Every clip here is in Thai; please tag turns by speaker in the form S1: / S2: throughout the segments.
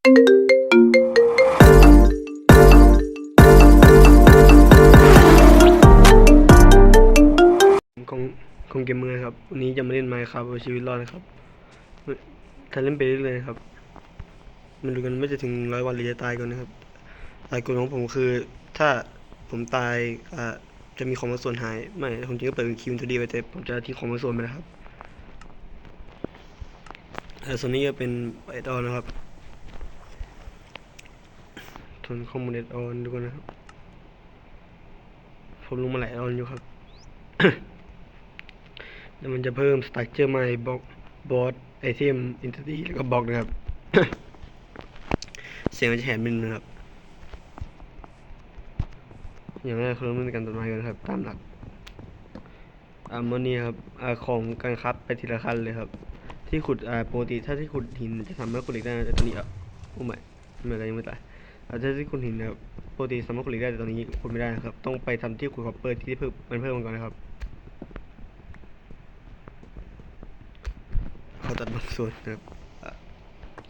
S1: คงคงเกมเมอร์ครับ วันนี้จะมาเล่นไมค์ครับเอาชีวิตรอดนะครับ ถ้าเล่นไปเรื่อยๆครับ มันดูกันไม่จะถึงร้อยวันหรือจะตายก่อนนะครับตายกฎของผมคือ ถ้าผมตายอ่าจะมีของมาส่วนหาย ไม่ผมจริงก็เปิดเป็นคิวตัวดีไปแต่ผมจะทิ้งของมาส่วนไปนะครับเออส่วนนี้ก็เป็นไอดอลนะครับ ทนข้อมูลไออลดูกันนะครับ ผมลงมาหลายออนอยู่ครับแล้วมันจะเพิ่ม structure ใหม่บล็อกบอสไอเทม entity แล้วก็บล็อกนะครับ เสียงมันจะแหบนิดนึงครับ อย่างแรกคือเริ่มต้นการตัดไม้ก่อนครับ ตามหลักอ่ามันนี้ครับอ่าของการครับไปทีละขั้นเลยครับ ที่ขุดอ่าปกติถ้าที่ขุดหินจะทำให้ขุดเหล็กได้แต่ตอนนี้อะโอ้ไม่ไม่อะไรยังไม่ตาย อาถ้าที่ขุดหินนะครับปกติสามารถขุดเหล็กได้แต่ตอนนี้ขุดไม่ได้นะครับ ต้องไปทำที่ขุดคอปเปอร์ที่เพิ่มมันเพิ่มมันก่อนนะครับเขาตัดบางส่วนนะครับ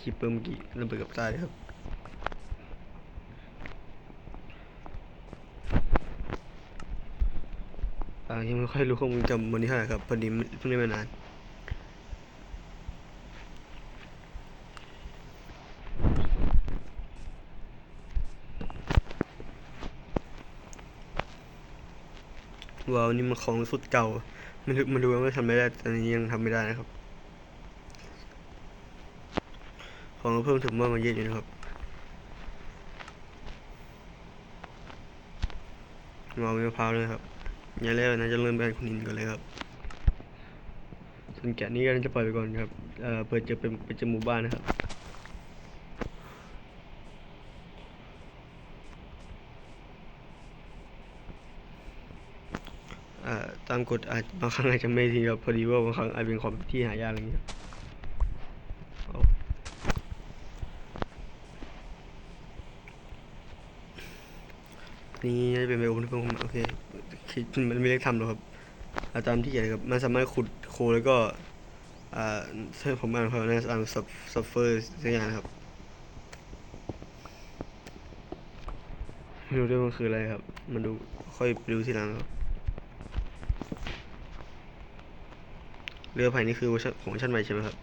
S1: คลิปเปิร์เมื่อกี้ระเบิดกับตายเลยครับอ่ายังไม่ค่อยรู้ข้อมูลจำวันนี้เท่าไหร่ครับพอดีเพิ่งได้มานาน นี่มันของสุดเก่าม่รู้ไมาดูว่าทำไม่ได้ตอนนี้ยังทำไม่ได้นะครับ ของเพิ่มถึงว่ามันเยอะอยู่นะครับว้าวมีมะพร้าวเลยครับอย่างแรกนะจะเริ่มการขุดหินก่อนเลยครับส่วนแกะนี้ก็จะปล่อยไปก่อนครับเอ่อเปิดจะเป็นเป็นจมู่บ้านนะครับ อ่ามกฎอาจบางครั้งอาจจะไม่ดีครับพอดีว่าบางครั้งอาจเป็นของที่หายากอะไรอย่างเงี้ยนี่จะเป็นไบโอมที่ผมโอเคคิดมันไม่เล็กทำหรอกครับอาตามที่เขียนครับมันสามารถขุดโคแล้วก็อ่าถ้ผมอ่านเขาน่าจะอ่านซับซัฟเฟอร์สักอย่างครับไม่รู้ด้วยมันคืออะไรครับ มันดูค่อยไปดูทีหลังครับ เรือไผ่นี่คือของชั้นใหม่ใช่ไหมครับ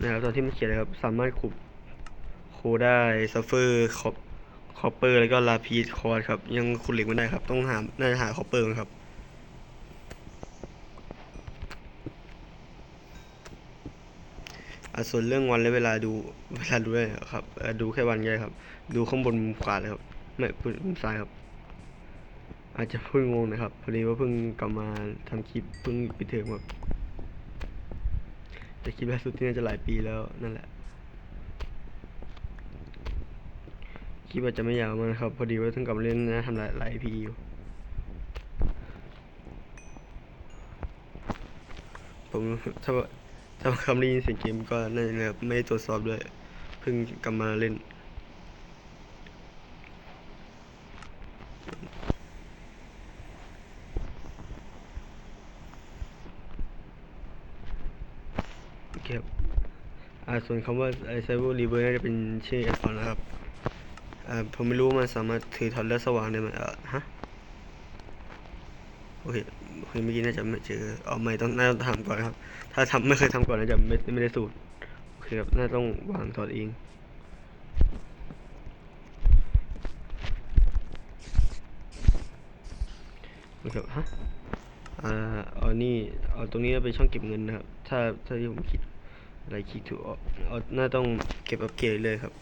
S1: นะครับตอนที่มันเขียนเลยครับ สามารถขุดโคได้ซัฟเฟอร์คอปคอปเปอร์ แล้วก็ลาพีดคอร์ดครับ ยังขุดเหล็กไม่ได้ครับ ต้องหาน่าจะหาคอปเปอร์ครับอส่วนเรื่องวันและเวลาดูเวลาดูได้ครับดูแค่วันก็ได้ครับ ดูข้างบนมุมขวาเลยครับ ไม่ซ้ายครับ อาจจะเพิ่งงงนะครับพอดีว่าเพิ่งกลับมาทำคลิปเพิ่งปิดเทอมครับแต่คลิปล่าสุดที่น่าจะหลายปีแล้วนั่นแหละคลิปอาจจะไม่ยาวมากนะครับ พอดีว่าเพิ่งกลับมาเล่นนะทำหลายหลายพีอยู่ผมถ้าถ้าคำได้ยินเสียงเกมก็น่าจะไม่ได้ตรวจสอบด้วยเพิ่งกลับมาเล่น โอเคครับอ่า ส่วนคำว่าไอไซเบอร์รีเวิร์น่าจะเป็นชื่อแอปพอนนะครับผมไม่รู้มันสามารถถือทอดและสว่างได้ไหมอ่าฮะโอเคโอเคเมื่อกี้น่าจะไม่เจอเอาไม่ต้องน่าจะทำก่อนครับ ถ้าทำไม่เคยทำก่อนน่าจะไม่ไม่ได้สูตรโอเคครับน่าต้องวางถอดเองโอเคครับฮะอ่าเอานี่เอาตรงนี้เป็นช่องเก็บเงินนะครับ ถ้าถ้าที่ผมคิด ไรคิดถูกเอาเอาน่าต้องเก็บอัปเกรดเลยครับ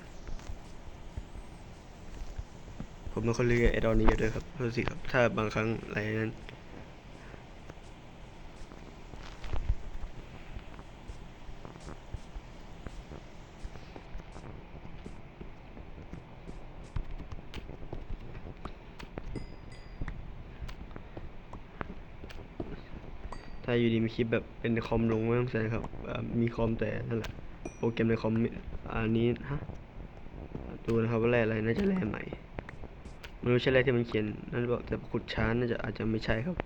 S1: ผมไม่ค่อยเลือกไอดอลนี้เยอะด้วยครับเพราะสิครับ ถ้าบางครั้งอะไรนั้น ถ้าอยู่ดีมีคลิปแบบเป็นคอมลงไม่ต้องใส่ครับ มีคอมแต่นั่นแหละโปรแกรมในคอมอันนี้ฮะดูนะครับว่าแร่อะไรน่าจะแร่ใหม่ไม่รู้ใช่แร่ที่มันเขียนนั่นบอกแต่ขุดช้าน่าจะอาจจะไม่ใช่ครับ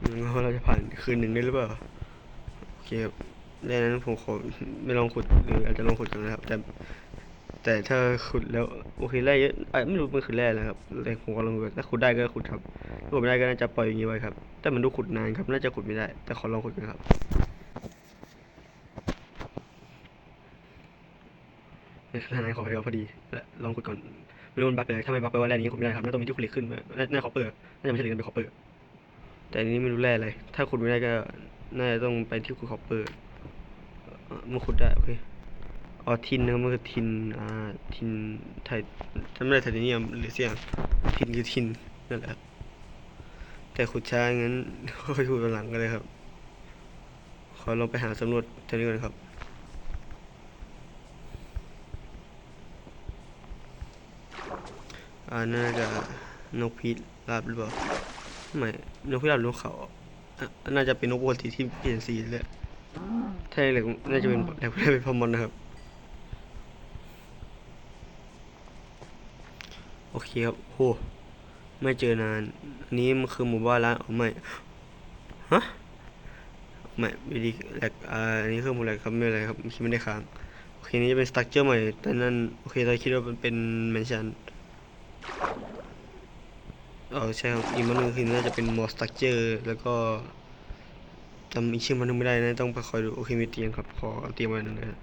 S1: งั้นเราจะผ่านคืนหนึ่งได้หรือเปล่าโอเคครับดังนั้นผมขอไม่ลองขุดหรืออาจจะลองขุดกันนะครับแต่ แต่ถ้าขุดแล้วโอเคแร่เยอะอะไม่รู้มันคือแร่อะไรครับแต่ผมก็ลองดูถ้าขุดได้ก็ขุดครับถ้าขุดไม่ได้ก็น่าจะปล่อยอย่างนี้ไว้ครับ แต่มันดูขุดนานครับน่าจะขุดไม่ได้ แต่ขอลองขุดกันครับนี่คือทางนั้นขอไปเอาพอดีและลองขุดก่อนไม่รู้มันบั๊กเลยถ้าไม่บั๊กแปว่าแร่นี้ขุดไม่ได้ครับน่าต้องมีที่ขุดล็กขึ้นมาน่าน่าคอเปอร์น่าจะไม่ใช่เหล็กเป็นคอเปอร์แต่อันนี้ไม่รู้แร่อะไรถ้าขุดไม่ได้ก็น่าจะต้องไปที่ขุดคอเปอร์เอ่อมันขุดได้โอเค อ๋อทินนะครับมันคือทินอ่าทินไทยจำไม่ได้ไทเทเนียมหรือเสียงทินคือทินนั่นแหละครับแต่ขุดช้างั้นค่อยขุดวันหลังกันเลยครับ ขอลองไปหาสำรวจเท่านี้ก่อนครับอ่าน่าจะนกพิราบหรือเปล่าไม่นกพิราบหรือนกเขาอะน่าจะเป็นนกปกติที่เปลี่ยนสีเลยถ้าเหล็กน่าจะเป็นแหลกเป็นพอมอนนะครับ โอเคครับโหไม่เจอนาน อันนี้มันคือหมู่บ้านล้างอ๋อไม่ฮะไม่ไม่ดีแลกอ่าอันนี้คือหมู่แหลกครับไม่เป็นไรครับคิดไม่ได้ค้างโอเคนี่จะเป็นสตั๊กเจอร์ใหม่แต่นั่นโอเคเราคิดว่ามันเป็นแมนชั่นเออใช่ครับอีกมันนึงคือน่าจะเป็นมอสตั๊กเจอร์แล้วก็จำอีกชื่อมันนึกไม่ได้นะต้องไปคอยดูโอเคมีเตียงครับขอเอาเตียงมาหนึ่งนะครับ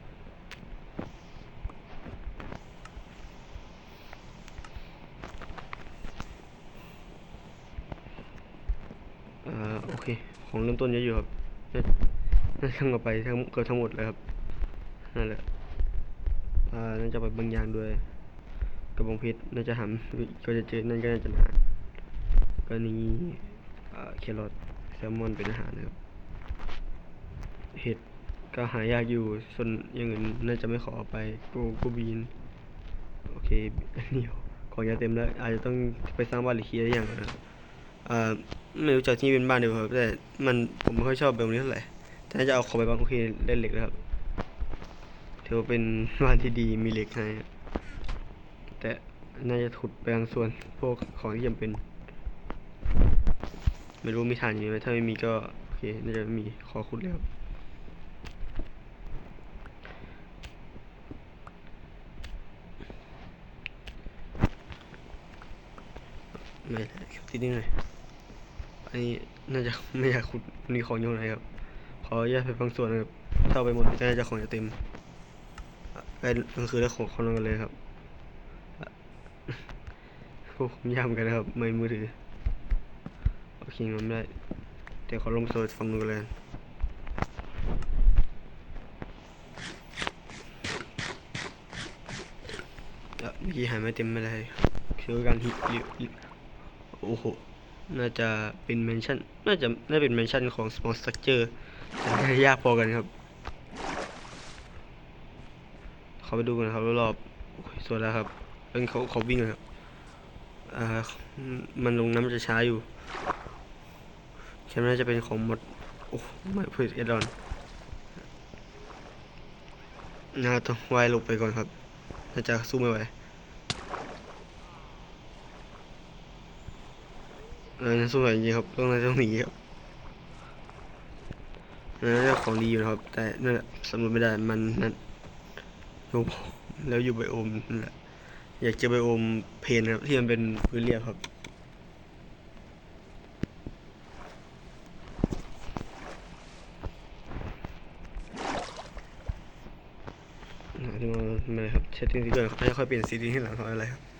S1: อ่าโอ เค ของเริ่มต้นเยอะอยู่ครับน่าจะเอาไปทั้งเกือบทั้งหมดเลยครับ นั่นแหละน่าจะไปบางอย่างด้วย กระบองเพชรน่าจะหำก็จะเจอ นั่นก็น่าจะหนาก็นี่อ่าแครอทแซลมอนเป็นอาหารนะครับ เห็ดก็หายากอยู่ ส่วนอย่างอื่นน่าจะไม่ขอไปกูกูบีน โอเคนนี้ของยาเต็มแล้ว อาจจะต้องไปสร้างบ้านหรือเคลียร์อย่างก่นะครับอ่า ไม่รู้จักที่เป็นบ้านเดียวครับ แต่มันผมไม่ค่อยชอบแบบนี้เท่าไหร่แต่น่าจะเอาของไปบ้างโอเคเล่นเหล็กแล้วครับถือว่าเป็นบ้านที่ดีมีเหล็กให้แต่น่าจะขุดไปบางส่วน พวกของที่จำเป็น ไม่รู้มีฐานอยู่ไหมถ้าไม่มีก็โอเคน่าจะมีขอขุดเลยครับไม่ได้ครับที่นี่หน่อย อันนี้น่าจะไม่อยากขุดมีของอยู่ไหนครับ ขอแยกไปบางส่วนนะครับถ้าเอาไปหมดก็น่าจะของจะเต็มอะใกล้กลางคืนแล้วของของนกันเลยครับอะพวกผมยามกันนะครับไม่มือถือโอเคงั้นไม่ได้เดี๋ยวขอลงไปสำรวจฝั่งกันเลยอะเมื่อกี้หายไม่เต็มไม่ได้คือการฮิตโอ้โห น่าจะเป็นเมนชั่น น่าจะน่าเป็นเมนชั่นของ small structure แต่น่าจะยากพอกันครับเขาไปดูกันครับรอบๆสวยแล้วครับเป็นเขาเขาวิ่งเลยครับอ่ามันลงน้ำจะช้าอยู่แค่น่าจะเป็นของหมดโอ้ไม่พื่อเอดอนน่าต้องวายลงไปก่อนครับน่าจะสู้ไม่ไหว เออสู้ไหวจริงครับต้องน่าต้องหนีครับนั่นเรื่องของดีอยู่นะครับ แต่นั่นแหละสำรวจไม่ได้มันนั่นโอ้โหแล้วอยู่ไบโอมนั่นแหละอยากเจอไบโอมเพนครับที่มันเป็นพื้นเรียบครับที่มาไม่ครับเช็ดทิ้งที่ก่อนครับไม่ค่อยเปลี่ยนซีดีที่หลังเขาอะไรครับ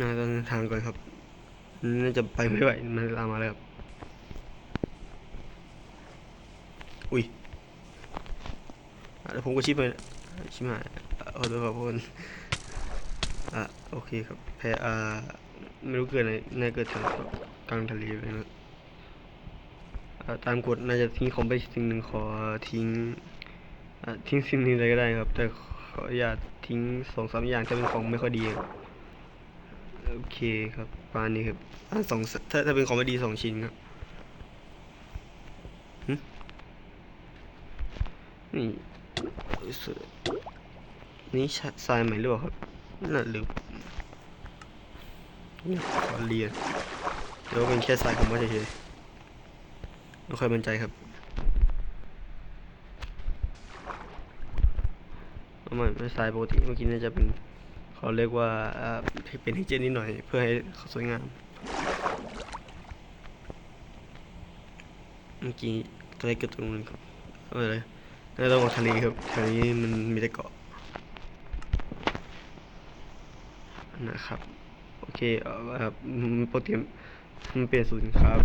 S1: น่าจะเดินทางก่อนครับน่าจะไปไม่ไหวมันลามมาแล้วครับ อุ้ยเดี๋ยวผมก็ชิปไปชิปหายอะขอโทษครับทุกคนอะโอเคครับแพ้อ่าไม่รู้เกิดอะไรน่าเกิดทางกลางทะเลเลยนะอ่าตามกฎน่าจะทิ้งของไปสิ่งหนึ่งขอทิ้งทิ้งสิ่งนี้เลยก็ได้ครับ แต่ขออย่าทิ้งสองสามอย่างถ้าเป็นของไม่ค่อยดีครับ โอเคครับปาณนี้ครับอ่าสองถ้าถ้าเป็นของไม่ดีสองชิ้นครับนี่นี่ชะทรายใหม่หรือเปล่าครับน่ะหรือเนี่ขอเรียนเดี๋ยวเป็นแค่สายของมันเฉยๆไม่ค่อยมั่นใจครับเอาใหม่ไม่สายปกติเมื่อกี้น่าจะเป็น เขาเรียกว่าอ่าเป็นให้เจนนิดหน่อย เพื่อให้เขาสวยงาม เมื่อกี้ตัวเลเกิดตรงนึงครับเอาไปเลยน่าต้องมาทางนี้ครับทางนี้มันมีแต่เกาะนะครับ โอเคเอ่อปกติมันเปลี่ยนศูนย์ครับ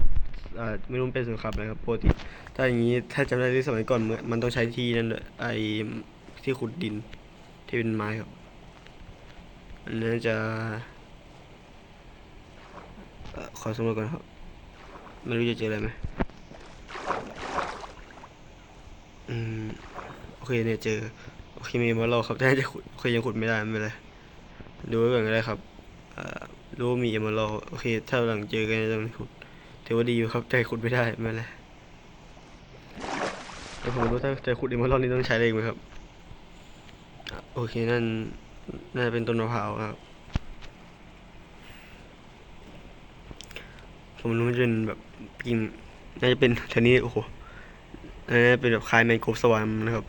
S1: อ่าไม่รู้เป็นศูนย์ครับนะครับปกติถ้าอย่างนี้ถ้าจำได้ที่สมัยก่อนมันต้องใช้ที่นั่นเลยไอ้ที่ขุดดินที่เป็นไม้ครับ อันนั้นจะขอสำรวจก่อนครับ ไม่รู้จะเจออะไรไหมอืม โอเคเนี่ยเจอ โอเคมีมาเราครับแต่น่าจะขุดโอเคยังขุดไม่ได้ไม่เป็นไรดูไว้ก่อนก็ได้ครับรู้มีเอมเมอรัลโอเค ถ้าหลังเจอกันจะขุดถือว่าดีอยู่ครับแต่ขุดไม่ได้ไม่เป็นไรแต่ผมรู้ถ้าใจขุดเอมเมอรัลนี่ต้องใช้อะไรอีกไหมครับ โอเคนั่น น่าจะเป็นต้นมะพร้าวครับผมรู้มันจะเป็นแบบกิ่งน่าจะเป็นแถวนี้โอ้โหอันนี้เป็นแบบคล้ายแมงกบสวรรค์นะครับ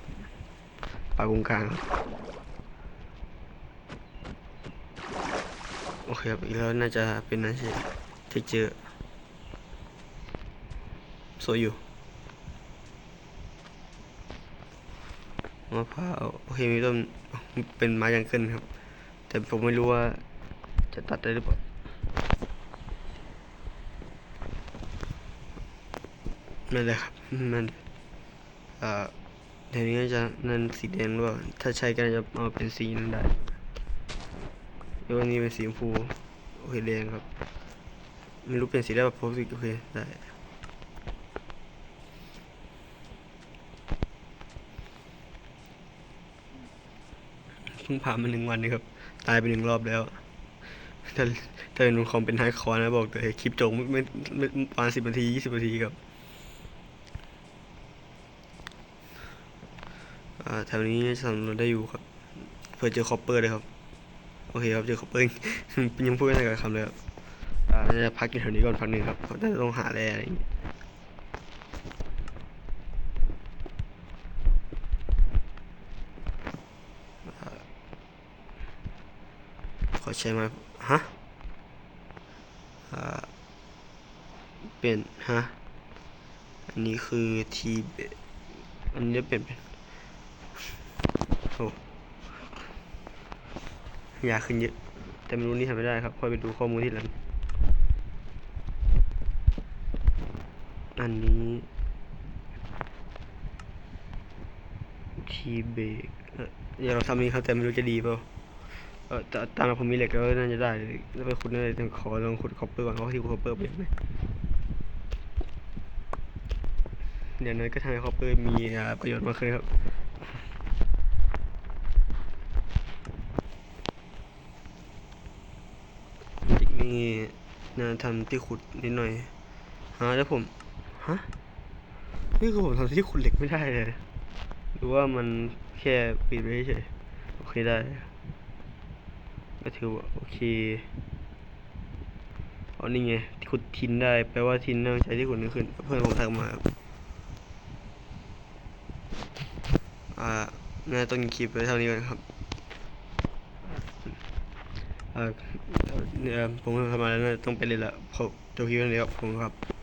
S1: ปลากงกลางครับโอเคครับอีกแล้วน่าจะเป็นนั่นใช่เทคเจอร์สวยอยู่มะพร้าวโอเคมีต้น เป็นไม้ยังขึ้นครับ แต่ผมไม่รู้ว่าจะตัดได้หรือเปล่านั่นแหละครับนั่นอ่าเดี๋ยวนี้จะนั่นสีแดงหรือเปล่า ถ้าใช้ก็จะเอาเป็นสีนั้นได้แล้ววันนี้เป็นสีชมพูโอเคแดงครับ ไม่รู้เป็นสีได้ป่ะโพสิโอเคได้ เพิ่งผ่านมาหนึ่งวันนี่ครับ ตายไปหนึ่งรอบแล้ว ถ้าถ้าเป็นคอมเป็นไฮคอร์นะบอกเลยคลิปจงไม่ไม่ประมาณสิบนาทียี่สิบนาทีครับอ่าแถวนี้สำรวจได้อยู่ครับ เพื่อเจอคอปเปอร์เลยครับ โอเคครับเจอคอปเปอร์ยังพูดไม่ได้กับคำเลยครับอ่าจะพักอยู่แถวนี้ก่อนพักหนึ่งครับเพราะน่าจะต้องหาแร่อะไรอย่างเงี้ยอ่าขอ ใช้ไหมฮะเปลี่ยนฮะ อันนี้คือทีเบอันนี้เปลี่ยนเป็นโอ้ยากขึ้นเยอะ แต่ไม่รู้นี่ทำไม่ได้ครับ ค่อยไปดูข้อมูลที่หลัง อันนี้ ทีเบกเอ่อเดี๋ยวเราทำนี้ครับแต่ไม่รู้จะดีเปล่า เออแต่ตามผมมีเหล็กก็น่าจะได้แล้วไปขุดน่าจะต้องขอลองขุดคอปเปอร์ก่อนเพราะที่ขุดคอปเปอร์เป็นไหมเดี๋ยวนั้นก็ทำให้คอปเปอร์มีประโยชน์มากขึ้นครับจิกนี่นาทำที่ขุดนิดหน่อยฮะแล้วผมฮะนี่คือผมทำที่ขุดเหล็กไม่ได้เลยหรือว่ามันแค่ปิดไว้เฉยโอเคได้ ก็ถือว่าโอเคอ๋อนี่ไงขุดทินได้ แปลว่าทินต้องใช้ที่ขุดนึงขึ้น เพื่อนผมทักมาครับอ่าน่าต้องคลิปไว้เท่านี้ก่อนครับอ่าเนี่ยผมทำมาแล้วน่าจะต้องไปเลยละผมจบคลิปนี้ครับผมครับ